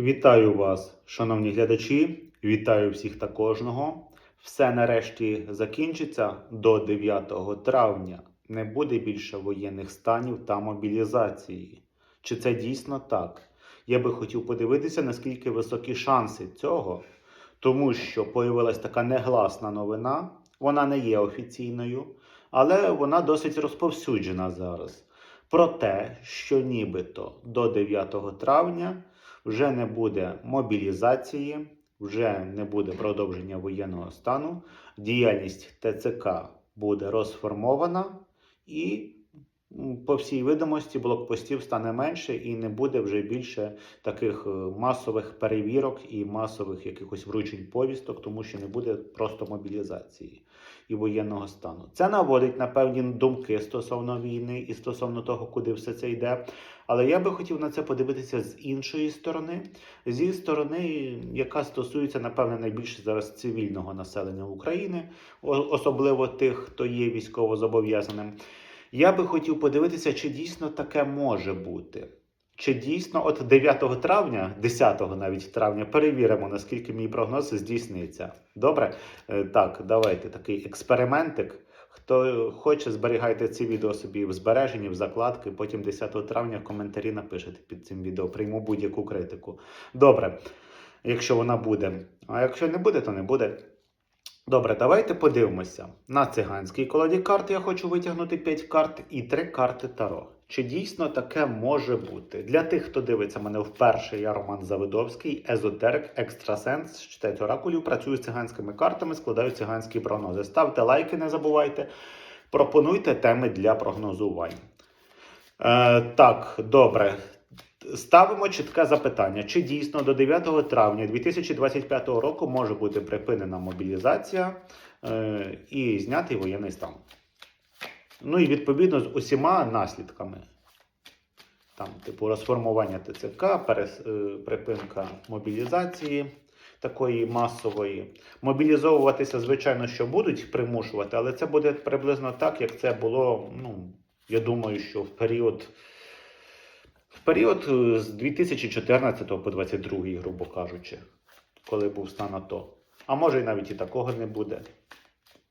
Вітаю вас, шановні глядачі. Вітаю всіх та кожного. Все нарешті закінчиться до 9 травня. Не буде більше воєнних станів та мобілізації. Чи це дійсно так? Я би хотів подивитися, наскільки високі шанси цього, тому що появилась така негласна новина. Вона не є офіційною, але вона досить розповсюджена зараз. Про те, що нібито до 9 травня вже не буде мобілізації, вже не буде продовження воєнного стану, діяльність ТЦК буде розформована і, по всій видимості, блокпостів стане менше і не буде вже більше таких е, масових перевірок і масових якихось вручень повісток, тому що не буде просто мобілізації і воєнного стану. Це наводить на певні думки стосовно війни і стосовно того, куди все це йде. Але я би хотів на це подивитися з іншої сторони, зі сторони, яка стосується, напевне, найбільше зараз цивільного населення України, особливо тих, хто є військовозобов'язаним. Я би хотів подивитися, чи дійсно таке може бути. Чи дійсно от 9 травня, 10 навіть травня, перевіримо, наскільки мій прогноз здійсниться. Добре? Е, Так, давайте такий експериментик. Хто хоче, зберігайте ці відео собі в збереженні, в закладки. Потім 10 травня в коментарі напишете під цим відео. Прийму будь-яку критику. Добре, якщо вона буде. А якщо не буде, то не буде. Добре, давайте подивимося. На циганській колоді карт я хочу витягнути 5 карт і 3 карти Таро. Чи дійсно таке може бути? Для тих, хто дивиться мене вперше, я Роман Завидовський, езотерик, екстрасенс, читаю оракулів, працюю з циганськими картами, складаю циганські прогнози. Ставте лайки, не забувайте. Пропонуйте теми для прогнозувань. Е, так, добре. Ставимо чітке запитання: чи дійсно до 9 травня 2025 року може бути припинена мобілізація е, і знятий воєнний стан? Ну і відповідно з усіма наслідками. Там, типу, розформування ТЦК, перес, е, припинка мобілізації такої масової. Мобілізовуватися, звичайно, що будуть примушувати, але це буде приблизно так, як це було, ну, я думаю, що в період. В період е, з 2014 по 2022, грубо кажучи, коли був стан АТО. А може і навіть і такого не буде.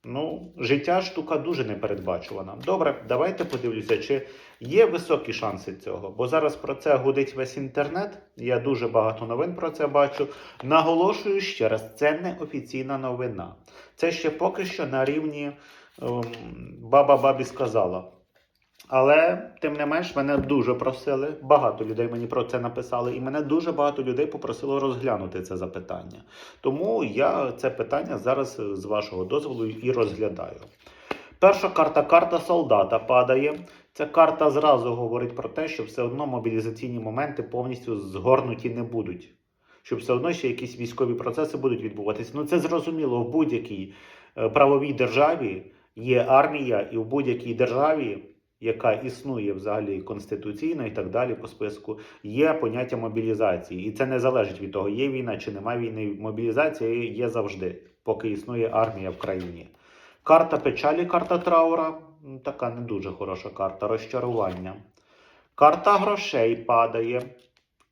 Ну, життя штука дуже непередбачувана. Добре, давайте подивлюся, чи є високі шанси цього. Бо зараз про це гудить весь інтернет. Я дуже багато новин про це бачу. Наголошую ще раз, це не офіційна новина. Це ще поки що на рівні ем, баба бабі сказала. Але тим не менш мене дуже просили. Багато людей мені про це написали, і мене дуже багато людей попросило розглянути це запитання. Тому я це питання зараз е, з вашого дозволу і розглядаю. Перша карта карта солдата падає. Ця карта зразу говорить про те, що все одно мобілізаційні моменти повністю згорнуті не будуть. Що все одно ще якісь військові процеси будуть відбуватися. Ну це зрозуміло в будь-якій е, правовій державі є армія, і в будь-якій державі яка існує взагалі конституційно і так далі по списку, є поняття мобілізації. І це не залежить від того, є війна чи немає війни. Мобілізація є завжди, поки існує армія в країні. Карта печалі, карта траура така не дуже хороша карта розчарування. Карта грошей падає,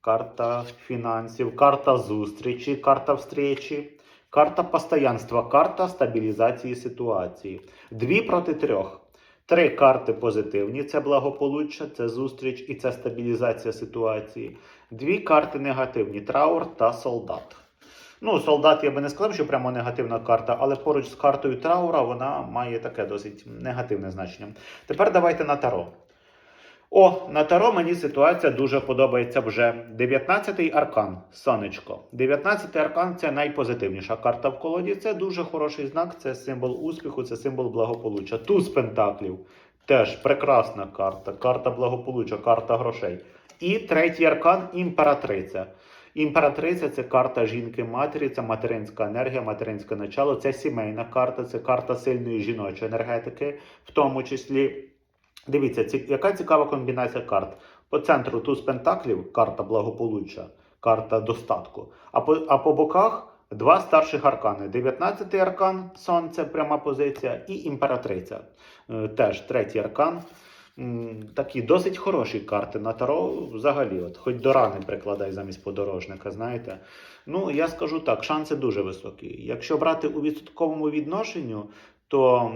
карта фінансів, карта зустрічі, карта встречі, карта постоянства, карта стабілізації ситуації. Дві проти трьох. Три карти позитивні: це благополуччя, це зустріч і це стабілізація ситуації. Дві карти негативні траур та солдат. Ну, солдат я би не сказав, що прямо негативна карта, але поруч з картою траура вона має таке досить негативне значення. Тепер давайте на таро. О, на таро мені ситуація дуже подобається вже. 19-й аркан, сонечко. 19-й аркан це найпозитивніша карта в колоді. Це дуже хороший знак, це символ успіху, це символ благополуччя. Туз пентаклів теж прекрасна карта, карта благополуччя, карта грошей. І третій аркан імператриця. Імператриця це карта жінки-матері, це материнська енергія, материнське начало, це сімейна карта, це карта сильної жіночої енергетики, в тому числі. Дивіться, яка цікава комбінація карт. По центру туз пентаклів, карта благополуччя, карта достатку. А по, а по боках два старших аркани: 19-й аркан, сонце, пряма позиція, і імператриця. Е, теж третій аркан. такі досить хороші карти на Таро взагалі. От, хоч до рани прикладай замість подорожника, знаєте. Ну, я скажу так, шанси дуже високі. Якщо брати у відсотковому відношенню, то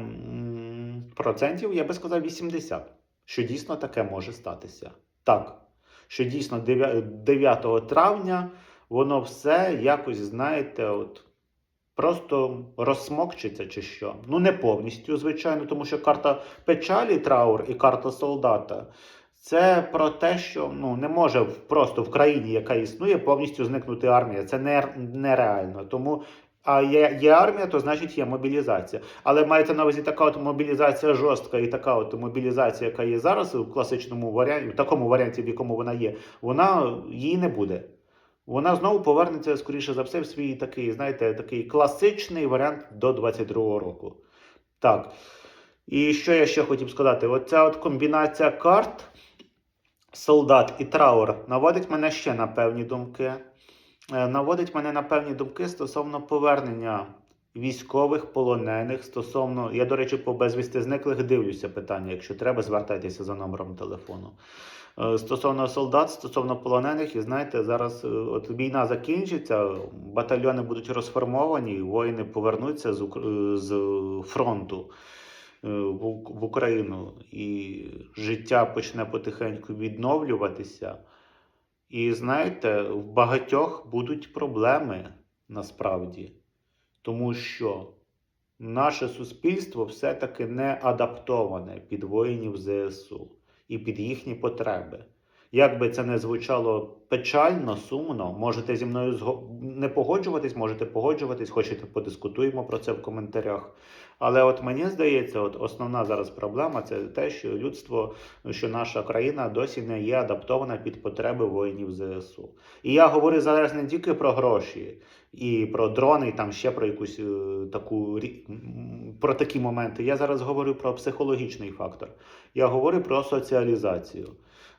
процентів я би сказав 80, що дійсно таке може статися. Так, що дійсно 9 9 травня воно все якось, знаєте, от просто розсмокчиться чи що. Ну, не повністю, звичайно, тому що карта печалі, траур і карта солдата. Це про те, що ну не може просто в країні, яка існує, повністю зникнути армія. Це не, нереально. Тому а є, є армія, то значить є мобілізація. Але мається на увазі така от мобілізація жорстка і така от мобілізація, яка є зараз в класичному варіанті, в такому варіанті, в якому вона є, вона її не буде. Вона знову повернеться, скоріше за все, в свій такий, знаєте, такий класичний варіант до 22-го року. Так. І що я ще хотів сказати? Оця от комбінація карт, солдат і траур наводить мене ще на певні думки. Е, Наводить мене на певні думки стосовно повернення військових полонених. Стосовно, я, до речі, по безвісти зниклих дивлюся питання. Якщо треба, звертайтеся за номером телефону. Е, Стосовно солдат, стосовно полонених, і знаєте, зараз е, от війна закінчиться, батальйони будуть розформовані, воїни повернуться з, з фронту в Україну, і життя почне потихеньку відновлюватися. І знаєте, в багатьох будуть проблеми насправді, тому що наше суспільство все-таки не адаптоване під воїнів ЗСУ і під їхні потреби. Як би це не звучало печально, сумно, можете зі мною не погоджуватись, можете погоджуватись, хочете подискутуємо про це в коментарях. Але от мені здається, от основна зараз проблема це те, що людство, що наша країна досі не є адаптована під потреби воїнів ЗСУ. І я говорю зараз не тільки про гроші і про дрони, і там ще про якусь е, таку про такі моменти. Я зараз говорю про психологічний фактор. Я говорю про соціалізацію.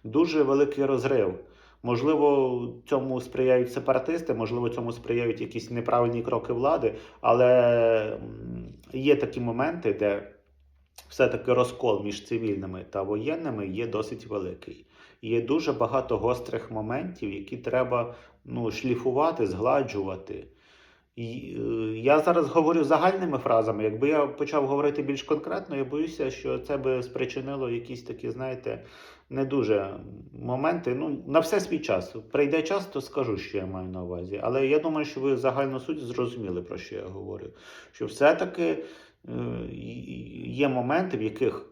Дуже великий розрив. Можливо, цьому сприяють сепаратисти, можливо, цьому сприяють якісь неправильні кроки влади, але є такі моменти, де все-таки розкол між цивільними та воєнними є досить великий. Є дуже багато гострих моментів, які треба ну, шліфувати, згладжувати. Е, я зараз говорю загальними фразами. Якби я почав говорити більш конкретно, я боюся, що це би спричинило якісь такі, знаєте, не дуже моменти. Ну, на все свій час. Прийде час, то скажу, що я маю на увазі. Але я думаю, що ви загальну суть зрозуміли, про що я говорю. Що все-таки е, є моменти, в яких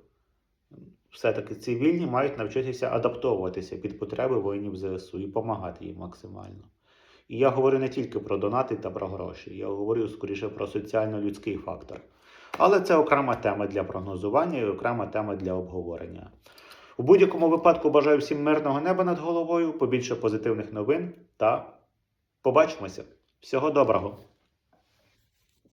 все-таки цивільні мають навчитися адаптовуватися під потреби воїнів ЗСУ і допомагати їм максимально. І я говорю не тільки про донати та про гроші, я говорю скоріше про соціально-людський фактор. Але це окрема тема для прогнозування і окрема тема для обговорення. У будь-якому випадку бажаю всім мирного неба над головою, побільше позитивних новин та побачимося. Всього доброго!